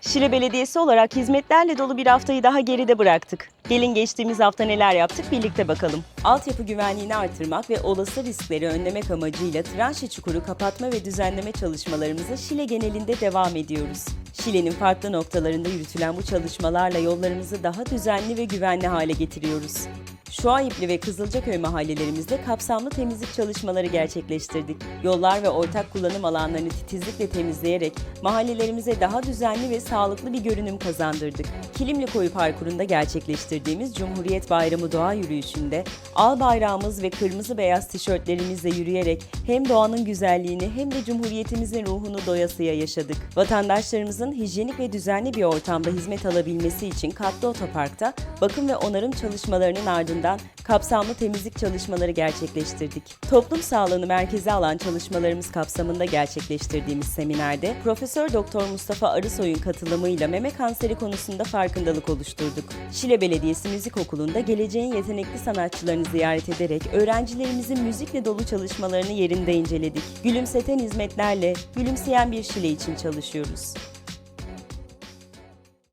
Şile Belediyesi olarak hizmetlerle dolu bir haftayı daha geride bıraktık. Gelin geçtiğimiz hafta neler yaptık birlikte bakalım. Altyapı güvenliğini artırmak ve olası riskleri önlemek amacıyla tranşe çukuru kapatma ve düzenleme çalışmalarımıza Şile genelinde devam ediyoruz. Şile'nin farklı noktalarında yürütülen bu çalışmalarla yollarımızı daha düzenli ve güvenli hale getiriyoruz. Şuayipli ve Kızılcaköy mahallelerimizde kapsamlı temizlik çalışmaları gerçekleştirdik. Yollar ve ortak kullanım alanlarını titizlikle temizleyerek mahallelerimize daha düzenli ve sağlıklı bir görünüm kazandırdık. Kilimli Koyu Parkuru'nda gerçekleştirdiğimiz Cumhuriyet Bayramı doğa yürüyüşünde al bayrağımız ve kırmızı beyaz tişörtlerimizle yürüyerek hem doğanın güzelliğini hem de Cumhuriyetimizin ruhunu doyasıya yaşadık. Vatandaşlarımızın hijyenik ve düzenli bir ortamda hizmet alabilmesi için katlı otoparkta bakım ve onarım çalışmalarının ardından kapsamlı temizlik çalışmaları gerçekleştirdik. Toplum sağlığını merkeze alan çalışmalarımız kapsamında gerçekleştirdiğimiz seminerde Profesör Doktor Mustafa Arısoy'un katılımıyla meme kanseri konusunda farkındalık oluşturduk. Şile Belediyesi Müzik Okulu'nda geleceğin yetenekli sanatçılarını ziyaret ederek öğrencilerimizin müzikle dolu çalışmalarını yerinde inceledik. Gülümseten hizmetlerle gülümseyen bir Şile için çalışıyoruz.